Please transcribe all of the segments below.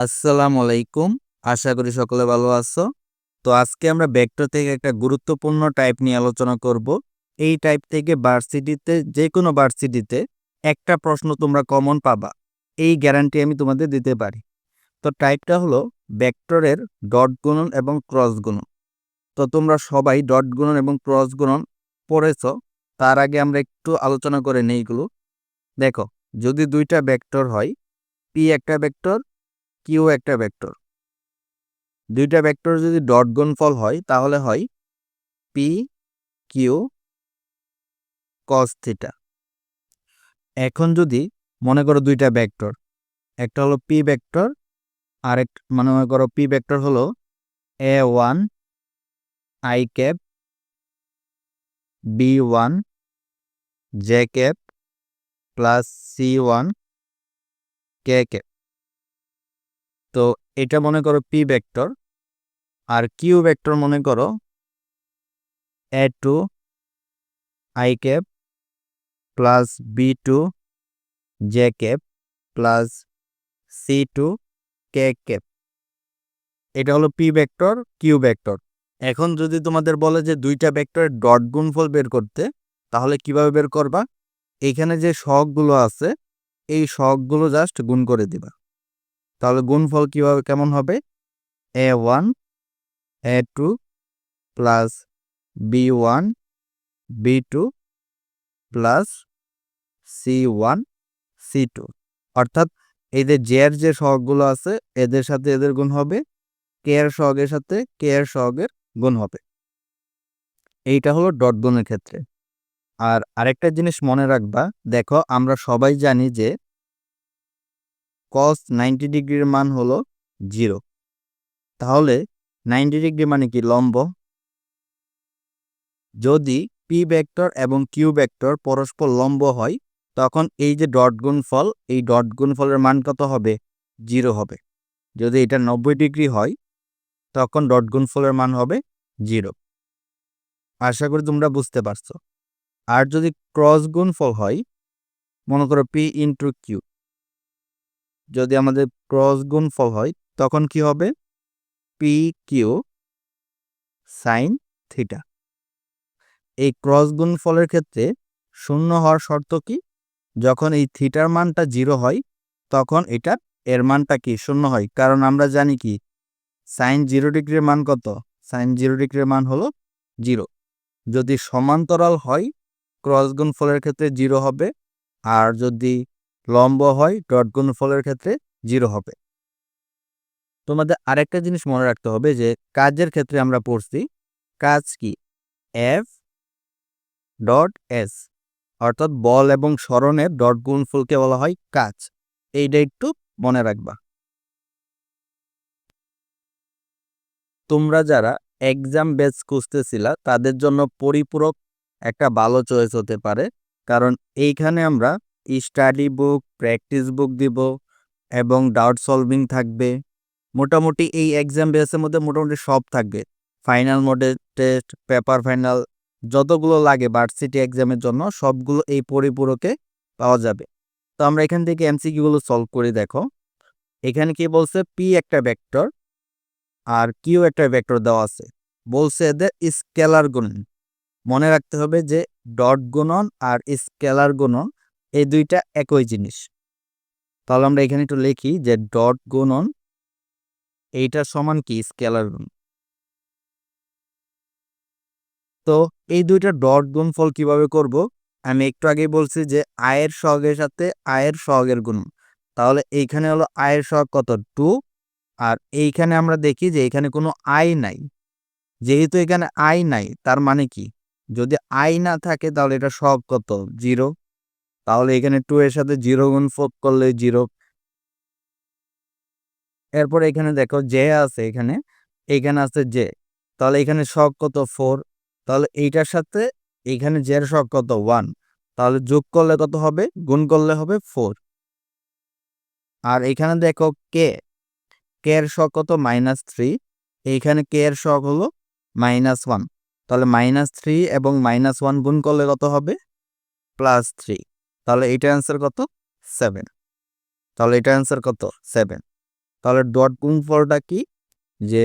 আসসালামু আলাইকুম। আশা করি সকলে ভালো আছো। তো আজকে আমরা ভেক্টর থেকে একটা গুরুত্বপূর্ণ টাইপ নিয়ে আলোচনা করব। এই টাইপ থেকে ভার্সিটিতে যে কোনো ভার্সিটিতে একটা প্রশ্ন তোমরা কমন পাবা। এই গ্যারান্টি আমি তোমাদের দিতে পারি। তো টাইপটা হলো ভেক্টরের ডট গুণন এবং ক্রস গুণন। তো তোমরা সবাই ডট গুণন এবং ক্রস গুণন পড়েছ। তার আগে আমরা একটু আলোচনা করে নেই এগুলো। দেখো, যদি দুইটা ভেক্টর হয় পি একটা ভেক্টর কিউ একটা ভেক্টর। দুইটা ভেক্টর যদি ডট গুণফল হয়, তাহলে হয় পি কিউ কস থিটা এখন যদি মনে করো দুইটা ভেক্টর, একটা হলো পি ভেক্টর আর এক মানে মনে করো পি ভেক্টর হলো A one I cap B one J cap plus C one K cap তো এটা মনে করো পি ভেক্টর। আর কিউ ভেক্টর মনে করো A two I cap plus B two J cap plus C two K cap. এটা হলো P vector, Q vector. এখন যদি তোমাদের বলে যে দুইটা ভেক্টরের ডট গুণফল বের করতে, তাহলে কীভাবে বের করবা? এইখানে যে শখগুলো আছে, এই শখগুলো জাস্ট গুণ করে দিবা। তাহলে গুণফল কীভাবে, কেমন হবে? A one A two plus B one B two plus C one C two অর্থাৎ এদের জের যে সহগগুলো আছে, এদের সাথে এদের গুণ হবে কে এর সহগের সাথে কে এর সহগের গুণ হবে। এইটা হলো ডট গুণের ক্ষেত্রে। আর আরেকটা জিনিস মনে রাখবা, দেখো আমরা সবাই জানি যে কস নাইনটি ডিগ্রির মান হলো জিরো তাহলে নাইনটি ডিগ্রি মানে কি লম্ব? যদি পি ভেক্টর এবং কিউ ভেক্টর পরস্পর লম্ব হয়, তখন এই যে ডট গুণফল, এই ডট গুণফলের মান কত হবে? জিরো হবে। যদি এটা নব্বই ডিগ্রি হয়, তখন ডট গুণফলের মান হবে জিরো আশা করি তোমরা বুঝতে পারছ। আর যদি ক্রস গুণফল হয়, মনে করো পি ইন্টু কিউ যদি আমাদের ক্রস গুণফল হয়, তখন কি হবে? পি কিউ সাইন থিটা এই ক্রস গুণফলের ক্ষেত্রে শূন্য হওয়ার শর্ত কি? যখন এই থিটার মানটা জিরো হয়, তখন এটা এর মানটা কি? শূন্য হয়। কারণ আমরা জানি কি? সাইন জিরো ডিগ্রির মান কত? সাইন জিরো ডিগ্রির মান হলো জিরো যদি সমান্তরাল হয় ক্রস গুণফলের ক্ষেত্রে জিরো হবে। আর যদি লম্ব হয়, ডট গুণফলের ক্ষেত্রে জিরো হবে। তোমাদের আরেকটা জিনিস মনে রাখতে হবে যে, কাজের ক্ষেত্রে আমরা পড়ছি, কাজ কি? এফ ডট এস অর্থাৎ বল এবং স্মরণের ডট গুণফলকে বলা হয় কাজ। এইটা একটু মনে রাখবা। তোমরা যারা এক্সাম বেস খুঁজতেছিলা, তাদের জন্য পরিপূরক একটা ভালো চয়েস হতে পারে। কারণ এইখানে আমরা স্টাডি বুক প্র্যাকটিস বুক দিব এবং ডাউট সলভিং থাকবে। মোটামুটি এই এক্সাম বেসের মধ্যে মোটামুটি সব থাকবে। Final model test paper final যতগুলো লাগে ভার্সিটি এক্সামের জন্য সবগুলো এই পরিপূরকে পাওয়া যাবে। তো আমরা এখান থেকে এমসিকিউগুলো সলভ করে, দেখো। এখানে কি বলছে? পি একটা ভেক্টর আর কিউ একটা ভেক্টর দেওয়া আছে। বলছে এদের স্কেলার গুণন। মনে রাখতে হবে যে ডট গুণন আর স্কেলার গুণন এই দুইটা একই জিনিস। তাহলে আমরা এখানে একটু লিখি যে ডট গুণন এইটার সমান কি? স্কেলার গুণ। তো এই দুইটা ডট গুণফল কীভাবে করব? আমি একটু আগেই বলছি যে আয়ের সহগের সাথে আয়ের সহগের গুণ। তাহলে এইখানে হলো আয়ের সহগ কত? টু। আর এইখানে আমরা দেখি যে এখানে কোনো আয় নাই। যেহেতু এখানে আয় নাই, তার মানে কি? যদি আয় না থাকে তাহলে এটা সব কত? জিরো। তাহলে এখানে টু এর সাথে জিরো গুণ ফোর করলে জিরো এরপর এখানে দেখো জে আছে এখানে এখানে আছে জে তাহলে এখানে শখ কত ফোর তাহলে এইটার সাথে এখানে জের শখ কত ওয়ান তাহলে যোগ করলে কত হবে? গুণ করলে হবে ফোর আর এখানে দেখো কে কে এর শখ কত? মাইনাস থ্রি এইখানে কে এর শখ হলো মাইনাস ওয়ান তাহলে মাইনাস থ্রি এবং মাইনাস ওয়ান গুণ করলে কত হবে? প্লাস থ্রি তাহলে এটা অ্যান্সার কত? সেভেন তাহলে এটা অ্যান্সার কত? সেভেন তাহলে ডট গুণফলটা কি? যে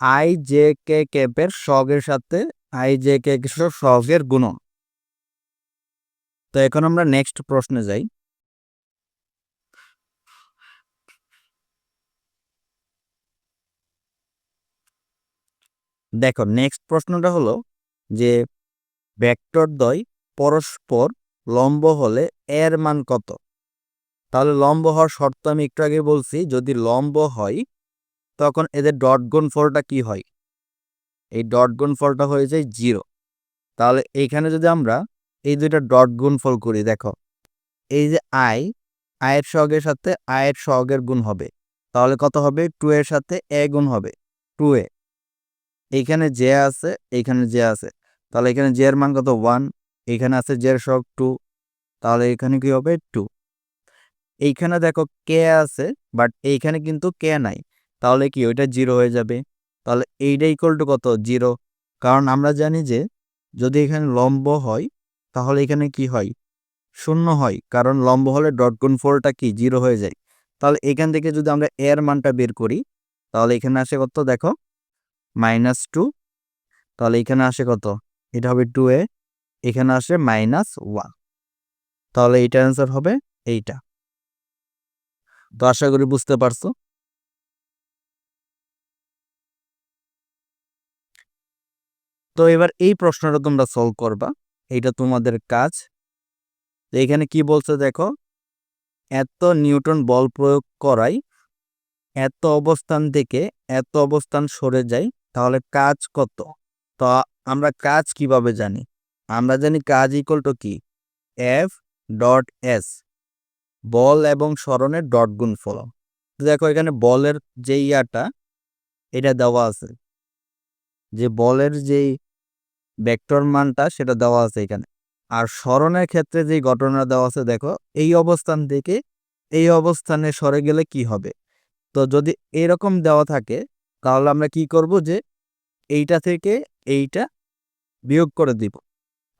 আই জে কে ক্যাপের সগের সাথে আই জে কে সগের গুণন। তো এখন আমরা নেক্সট প্রশ্নে যাই। দেখো নেক্সট প্রশ্নটা হলো যে ভেক্টর দ্বয় পরস্পর লম্ব হলে এর মান কত? তাহলে লম্ব হওয়ার শর্ত আমি একটু আগে বলছি, যদি লম্ব হয়, তখন এদের ডট গুণফলটা কি হয়? এই ডট গুণফলটা হয়ে যায় জিরো। তাহলে এইখানে যদি আমরা এই দুইটা ডট গুণফল করি, দেখো, এই যে আয় আয়ের সহগের সাথে আয়ের সহগের গুণ হবে, তাহলে কত হবে? টু এর সাথে এ গুণ হবে টু এ। এইখানে জে আছে এইখানে যে আছে। তাহলে এখানে জে এর মান কত? ওয়ান এইখানে আছে জে এর সহগ টু, তাহলে এখানে কি হবে টু। এইখানে দেখো কে আছে, বাট এইখানে কিন্তু কে নাই। তাহলে কি ওইটা জিরো হয়ে যাবে। তাহলে এইটা ইকুয়াল টু কত? জিরো। কারণ আমরা জানি যে যদি এখানে লম্ব হয়, তাহলে এখানে কি হয়? শূন্য হয়। কারণ লম্ব হলে ডট গুণ ফোরটা কি? জিরো হয়ে যায়। তাহলে এখান থেকে যদি আমরা এর মানটা বের করি, তাহলে এখানে আসে কত? দেখো মাইনাস টু তাহলে এখানে আসে কত? এটা হবে টু এ এখানে আসে মাইনাস ওয়ান তাহলে এইটা অ্যান্সার হবে এইটা। তো আশা করি বুঝতে পারছ? তো এবার এই প্রশ্নটা তোমরা সলভ করবা। এইটা তোমাদের কাজ। তো এখানে কি বলছে দেখো? এত নিউটন বল প্রয়োগ করাই এত অবস্থান থেকে এত অবস্থান সরে যায়, তাহলে কাজ কত? তো আমরা কাজ কীভাবে জানি? আমরা জানি কাজ ইকুয়াল টু কি? এফ ডট এস বল এবং স্মরণের ডট গুণ ফল দেখো এখানে বলের যে ইয়াটা, এটা দেওয়া আছে। যে বলের যেই ভেক্টর মানটা, সেটা দেওয়া আছে এখানে। আর স্মরণের ক্ষেত্রে যে ঘটনা দেওয়া আছে, দেখো, এই অবস্থান থেকে এই অবস্থানে সরে গেলে কি হবে? তো যদি এরকম দেওয়া থাকে, তাহলে আমরা কি করব যে এইটা থেকে এইটা বিয়োগ করে দিব।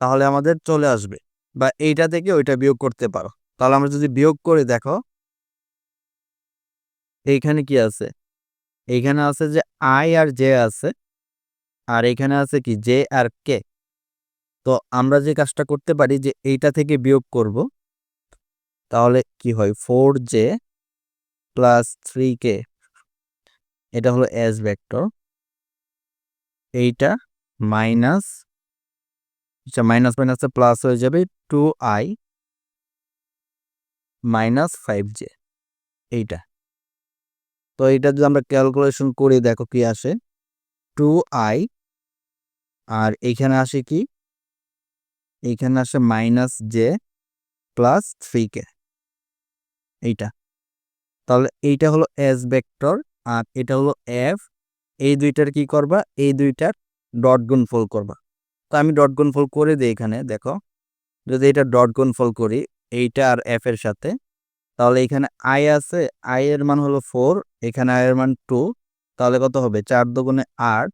তাহলে আমাদের চলে আসবে। বা এইটা থেকে ওইটা বিয়োগ করতে পারো। তাহলে আমরা যদি বিয়োগ করে দেখো, এইখানে কি আছে? এইখানে আছে যে আই আর জে আছে, আর এখানে আছে কি? জে আর কে তো আমরা যে কাজটা করতে পারি যে এইটা থেকে বিয়োগ করব, তাহলে কি হয়? Four J plus three K এটা হলো এস ভেক্টর এইটা মাইনাস আচ্ছা মাইনাস মাইনাসে প্লাস হয়ে যাবে two I minus five J এইটা। তো এইটা যদি আমরা ক্যালকুলেশন করি, দেখো কি আসে? টু আই আর এইখানে আসে কি? এইখানে আসে minus J plus three K এইটা। তাহলে এইটা হলো এস ভেক্টর আর এটা হলো এফ এই দুইটার কি করবা? এই দুইটার ডট গুণফল করবা। তো আমি ডট গুণফল করে দিই এখানে, দেখো। যদি এটা ডট গুণফল করি, এইটা আর এফ এর সাথে, তাহলে এখানে আই আছে আই এর মান হলো ফোর এখানে আই এর মান টু তাহলে কত হবে? চার দুগুণে আট,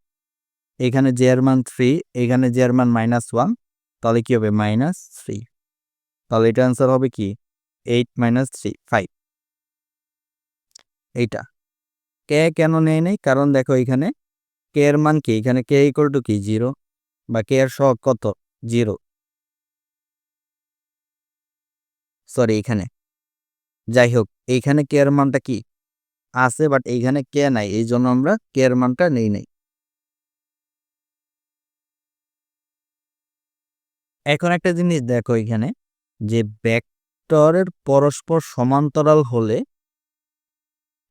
এখানে জে এর মান থ্রি এখানে জে এর মান মাইনাস ওয়ান তাহলে কি হবে? মাইনাস থ্রি তাহলে এটা অ্যান্সার হবে কি? এইট মাইনাস থ্রি ফাইভ এইটা। কে কেন নেয় নেই? কারণ দেখো এখানে কে এর মান কি? এখানে কে ইকুয়াল টু কি? জিরো বা কে এর সহগ কত? জিরো সরি এখানে যাই হোক, এইখানে কে এর মানটা কি? আছে বাট এইখানে কে নাই। এই জন্য আমরা কে এর মানটা নেই নেই। এখন একটা জিনিস দেখো এখানে যে ভেক্টরের পরস্পর সমান্তরাল হলে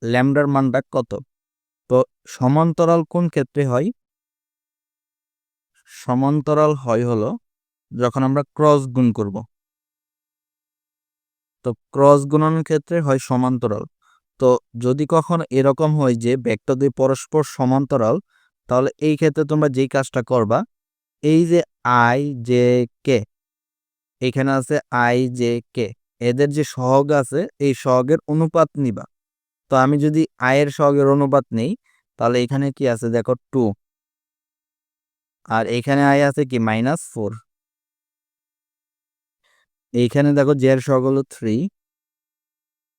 ল্যামডার মানটা কত? তো সমান্তরাল কোন ক্ষেত্রে হয়? সমান্তরাল হয় হলো যখন আমরা ক্রস গুণ করব। তো ক্রস গুণনের ক্ষেত্রে হয় সমান্তরাল। তো যদি কখন এরকম হয় যে ভেক্টর দুই পরস্পর সমান্তরাল, তাহলে এই ক্ষেত্রে তোমরা যেই কাজটা করবা, এই যে আই জে কে এখানে আছে আই জে কে এদের যে সহগ আছে, এই সহগের অনুপাত নিবা। তো আমি যদি আয়ের সহগের অনুপাত নেই, তাহলে এখানে কি আছে? দেখো টু আর এখানে আয় আছে কি? মাইনাস ফোর এইখানে দেখো জের সহগ হলো থ্রি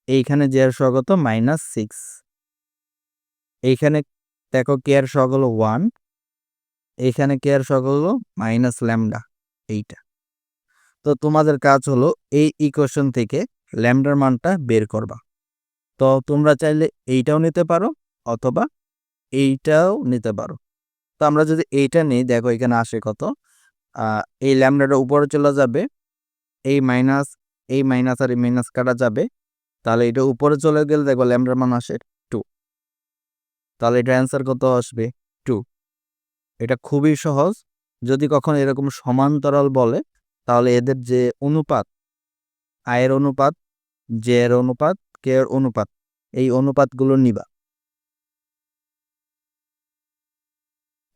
এইখানে জের সহগ কত মাইনাস সিক্স এইখানে দেখো কেয়ার সহগ হলো ওয়ান এইখানে কেয়ার সহগ হলো মাইনাস ল্যামডা এইটা। তো তোমাদের কাজ হলো এই ইকুয়েশন থেকে ল্যামডার মানটা বের করবা। তো তোমরা চাইলে এইটাও নিতে পারো অথবা এইটাও নিতে পারো। তো আমরা যদি এইটা নিই, দেখো এখানে আসে কত? এই ল্যামডাটা উপরে চলে যাবে, এই মাইনাস এই মাইনাস আর এই মাইনাস কাটা যাবে। তাহলে এটা উপরে চলে গেলে দেখো ল্যামডার মান আসে টু। তাহলে এটা অ্যান্সার কত আসবে? টু। এটা খুবই সহজ। যদি কখনো এরকম সমান্তরাল বলে, তাহলে এদের যে অনুপাত, আয়ের অনুপাত জে এর অনুপাত কে অনুপাত, এই অনুপাতগুলো নিবা।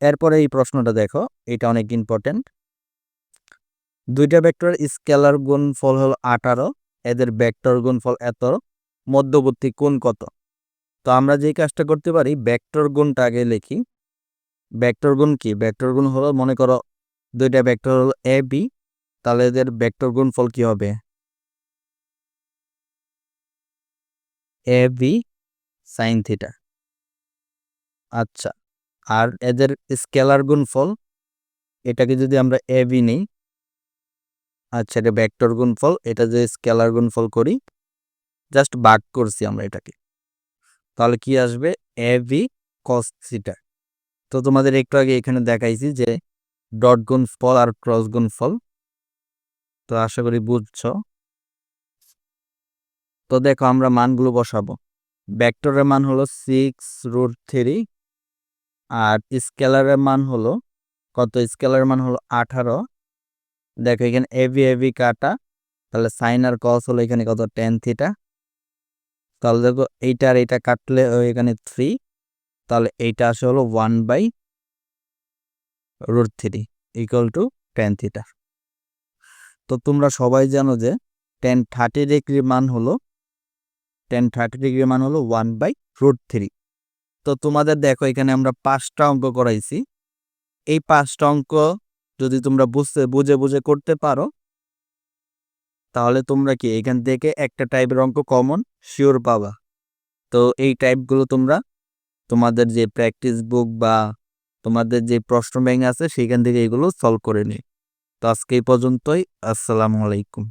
এরপরে এই প্রশ্নটা দেখো, এটা অনেক ইম্পর্টেন্ট দুইটা ভেক্টর স্কেলার গুণফল হলো আঠারো, এদের ভেক্টর গুণফল এত, মধ্যবর্তী কোণ কত? তো আমরা যে কাজটা করতে পারি ভেক্টর গুণটা আগে লিখি। ভেক্টর গুণ কি? ভেক্টর গুণ হলো, মনে করো দুইটা ভেক্টর হলো এ বি তাহলে এদের ভেক্টর গুণফল কি হবে? এ বি সাইন থিটা আচ্ছা আর এদের স্কেলার গুণফল, এটাকে যদি আমরা এ বি নিই আচ্ছা এটা ভেক্টর গুণফল, এটা যে স্কেলার গুণফল করি, জাস্ট বাক করছি আমরা এটাকে। তাহলে কি আসবে? A V cos theta. তো তোমাদের একটু আগে এখানে দেখাইছি যে ডট গুণফল আর ক্রস গুণফল। তো আশা করি বুঝছ। তো দেখো আমরা মানগুলো বসাবো। ভেক্টরের মান হলো সিক্স রুট থ্রি আর স্কেলারের মান হলো, কত স্কেলারের মান হলো আঠারো। দেখো এখানে এভি এভি কাটা, তাহলে সাইন আর কস হলো এখানে কত? টেন থিটা তাহলে দেখো এইটা আর এইটা কাটলে এখানে থ্রি তাহলে এইটা আসে হলো one by root three equal to tan theta তো তোমরা সবাই জানো যে টেন থার্টি ডিগ্রির মান হলো টেন থার্টি ডিগ্রির মান হলো ওয়ান বাই রুট থ্রি তো তোমাদের দেখো এখানে আমরা পাঁচটা অঙ্ক করাইছি। এই পাঁচটা অঙ্ক যদি তোমরা বুঝতে, বুঝে বুঝে করতে পারো, তাহলে তোমরা কি এখান থেকে একটা টাইপের অঙ্ক কমন শিওর পাবা। তো এই টাইপগুলো তোমরা তোমাদের যে প্র্যাকটিস বুক বা তোমাদের যে প্রশ্ন ব্যাংক আছে, সেখান থেকে এগুলো সলভ করে নিই তো আজকে এই পর্যন্তই, আসসালামু আলাইকুম।